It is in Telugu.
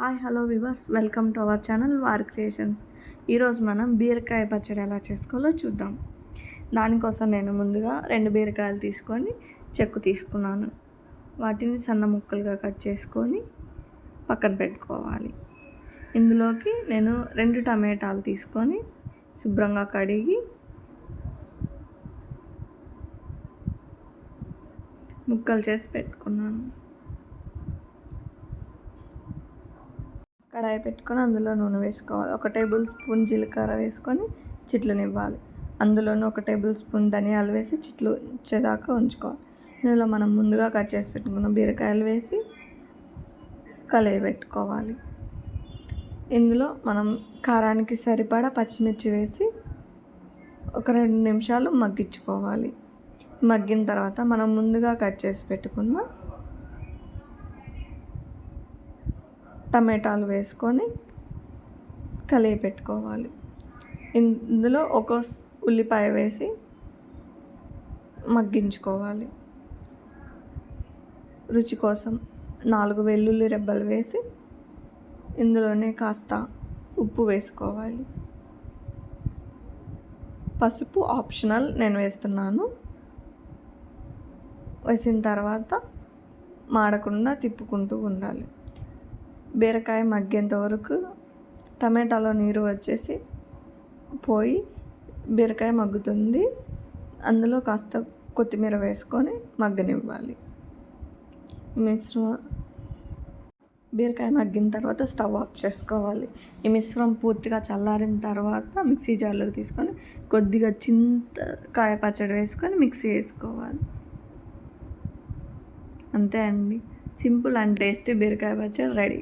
Hi hello viewers welcome to our channel war creations. ఈరోజు మనం బీరకాయ పచ్చడి ఎలా చేసుకోవాలో చూద్దాం. దానికోసం నేను ముందుగా రెండు బీరకాయలు తీసుకొని చెక్కు తీసుకున్నాను. వాటిని సన్న ముక్కలుగా కట్ చేసుకొని పక్కన పెట్టుకోవాలి. ఇందులోకి నేను రెండు టమాటాలు తీసుకొని శుభ్రంగా కడిగి ముక్కలు చేసి పెట్టుకున్నాను. కడాయి పెట్టుకొని అందులో నూనె వేసుకోవాలి. ఒక టేబుల్ స్పూన్ జీలకర్ర వేసుకొని చిట్లనివ్వాలి. అందులోనూ ఒక టేబుల్ స్పూన్ ధనియాలు వేసి చిట్లు వచ్చేదాకా ఉంచుకోవాలి. ఇందులో మనం ముందుగా కట్ చేసి పెట్టుకున్న బీరకాయలు వేసి కలయి పెట్టుకోవాలి ఇందులో మనం కారానికి సరిపడా పచ్చిమిర్చి వేసి ఒక రెండు నిమిషాలు మగ్గించుకోవాలి. మగ్గిన తర్వాత మనం ముందుగా కట్ చేసి పెట్టుకున్న టమాటాలు వేసుకొని కలిగి పెట్టుకోవాలి. ఇందులో ఒక ఉల్లిపాయ వేసి మగ్గించుకోవాలి. రుచి కోసం నాలుగు వెల్లుల్లి రెబ్బలు వేసి ఇందులోనే కాస్త ఉప్పు వేసుకోవాలి. పసుపు ఆప్షనల్ నేను వేస్తున్నాను. వేసిన తర్వాత మాడకుండా తిప్పుకుంటూ ఉండాలి. బీరకాయ మగ్గేంత వరకు టమాటాలో నీరు వచ్చేసి పోయి బీరకాయ మగ్గుతుంది. అందులో కాస్త కొత్తిమీర వేసుకొని మగ్గనివ్వాలి. మిశ్రమ బీరకాయ మగ్గిన తర్వాత స్టవ్ ఆఫ్ చేసుకోవాలి. ఈ మిశ్రమం పూర్తిగా చల్లారిన తర్వాత మిక్సీ జార్లోకి తీసుకొని కొద్దిగా చింతకాయ పచ్చడి వేసుకొని మిక్సీ వేసుకోవాలి. అంతే అండి. సింపుల్ అండ్ టేస్టీ బీరకాయ పచ్చడి రెడీ.